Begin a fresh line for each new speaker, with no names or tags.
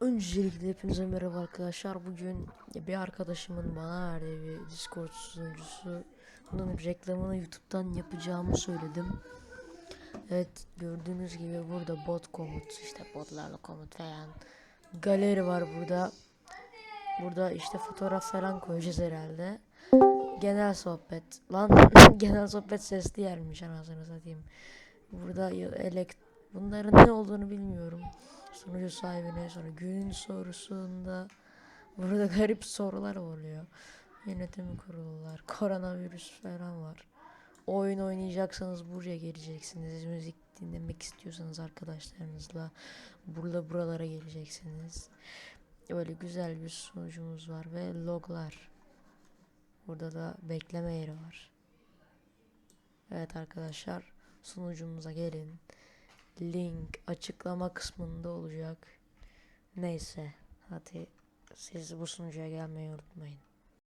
Öncelikle hepinize merhaba arkadaşlar. Bugün bir arkadaşımın bana verdiği bir Discord sunucusu. Bunun reklamını YouTube'dan yapacağımı söyledim. Evet gördüğünüz gibi burada bot komut işte botlarla komut falan galeri var burada. Burada işte fotoğraf falan koyacağız herhalde. Genel sohbet. Lan genel sohbet sesli yermiş anasını satayım. Burada ya- elek bunların ne olduğunu bilmiyorum. Sunucu sahibine sonra günün sorusunda burada garip sorular oluyor. Yönetim kurullar, koronavirüs falan var. Oyun oynayacaksanız buraya geleceksiniz. Müzik dinlemek istiyorsanız arkadaşlarınızla burada buralara geleceksiniz. Öyle güzel bir sunucumuz var ve loglar. Burada da bekleme yeri var. Evet arkadaşlar sunucumuza gelin. Link açıklama kısmında olacak. Neyse hadi siz bu sunucuya gelmeyi unutmayın.